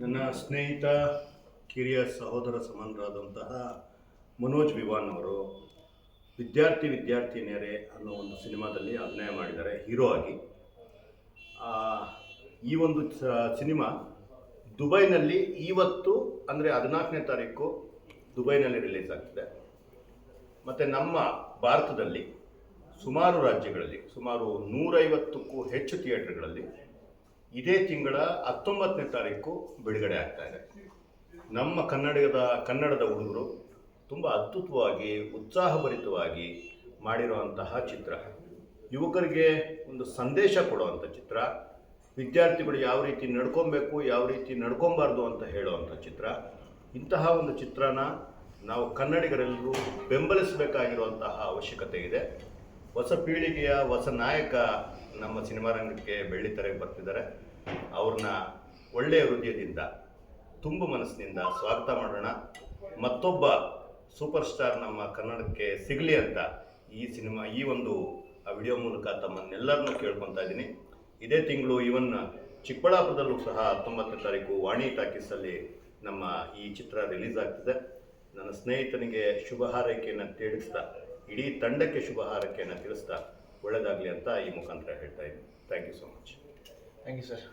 ನನ್ನ ಸ್ನೇಹಿತ, ಕಿರಿಯ ಸಹೋದರ ಸಮಾನರಾದಂತಹ ಮನೋಜ್ ವಿವಾನ್ ಅವರು ವಿದ್ಯಾರ್ಥಿ ವಿದ್ಯಾರ್ಥಿನಿಯರೇ ಅನ್ನೋ ಒಂದು ಸಿನಿಮಾದಲ್ಲಿ ಅಭಿನಯ ಮಾಡಿದ್ದಾರೆ, ಹೀರೋ ಆಗಿ. ಈ ಒಂದು ಸಿನಿಮಾ ದುಬೈನಲ್ಲಿ ಇವತ್ತು, ಅಂದರೆ ಹದಿನಾಲ್ಕನೇ ತಾರೀಕು ದುಬೈನಲ್ಲಿ ರಿಲೀಸ್ ಆಗ್ತಿದೆ. ಮತ್ತು ನಮ್ಮ ಭಾರತದಲ್ಲಿ ಸುಮಾರು ರಾಜ್ಯಗಳಲ್ಲಿ, ಸುಮಾರು ನೂರೈವತ್ತಕ್ಕೂ ಹೆಚ್ಚು ಥಿಯೇಟರ್ಗಳಲ್ಲಿ ಇದೇ ತಿಂಗಳ ಹತ್ತೊಂಬತ್ತನೇ ತಾರೀಕು ಬಿಡುಗಡೆ ಆಗ್ತಾ ಇದೆ. ನಮ್ಮ ಕನ್ನಡದ ಕನ್ನಡದ ಹುಡುಗರು ತುಂಬ ಅದ್ಭುತವಾಗಿ, ಉತ್ಸಾಹಭರಿತವಾಗಿ ಮಾಡಿರುವಂತಹ ಚಿತ್ರ. ಯುವಕರಿಗೆ ಒಂದು ಸಂದೇಶ ಕೊಡುವಂಥ ಚಿತ್ರ. ವಿದ್ಯಾರ್ಥಿಗಳು ಯಾವ ರೀತಿ ನಡ್ಕೊಬೇಕು, ಯಾವ ರೀತಿ ನಡ್ಕೊಬಾರ್ದು ಅಂತ ಹೇಳುವಂಥ ಚಿತ್ರ. ಇಂತಹ ಒಂದು ಚಿತ್ರನ ನಾವು ಕನ್ನಡಿಗರೆಲ್ಲರೂ ಬೆಂಬಲಿಸಬೇಕಾಗಿರುವಂತಹ ಅವಶ್ಯಕತೆ ಇದೆ. ಹೊಸ ಪೀಳಿಗೆಯ, ಹೊಸ ನಾಯಕ ನಮ್ಮ ಸಿನಿಮಾ ರಂಗಕ್ಕೆ ಬೆಳ್ಳಿತೆರೆಗೆ ಬರ್ತಿದ್ದಾರೆ. ಅವ್ರನ್ನ ಒಳ್ಳೆಯ ಹೃದಯದಿಂದ, ತುಂಬ ಮನಸ್ಸಿನಿಂದ ಸ್ವಾಗತ ಮಾಡೋಣ. ಮತ್ತೊಬ್ಬ ಸೂಪರ್ ಸ್ಟಾರ್ ನಮ್ಮ ಕನ್ನಡಕ್ಕೆ ಸಿಗಲಿ ಅಂತ ಈ ಸಿನಿಮಾ, ಈ ಒಂದು ವಿಡಿಯೋ ಮೂಲಕ ತಮ್ಮನ್ನೆಲ್ಲರನ್ನೂ ಕೇಳ್ಕೊತಾ ಇದ್ದೀನಿ. ಇದೇ ತಿಂಗಳು ಇವನ್ ಚಿಕ್ಕಬಳ್ಳಾಪುರದಲ್ಲೂ ಸಹ ಹತ್ತೊಂಬತ್ತನೇ ತಾರೀಕು ವಾಣಿ ಟಾಕೀಸಲ್ಲಿ ನಮ್ಮ ಈ ಚಿತ್ರ ರಿಲೀಸ್ ಆಗ್ತಿದೆ. ನನ್ನ ಸ್ನೇಹಿತನಿಗೆ ಶುಭ ಹಾರೈಕೆಯನ್ನು ತಿಳಿಸ್ತಾ ಇಡೀ ತಂಡಕ್ಕೆ ಶುಭ ಹಾರೈಕೆಯನ್ನು ತಿಳಿಸ್ತಾ ಒಳ್ಳೆಯದಾಗಲಿ ಅಂತ ಈ ಮುಖಾಂತರ ಹೇಳ್ತಾ ಇದ್ದೀನಿ. Thank you so much thank you sir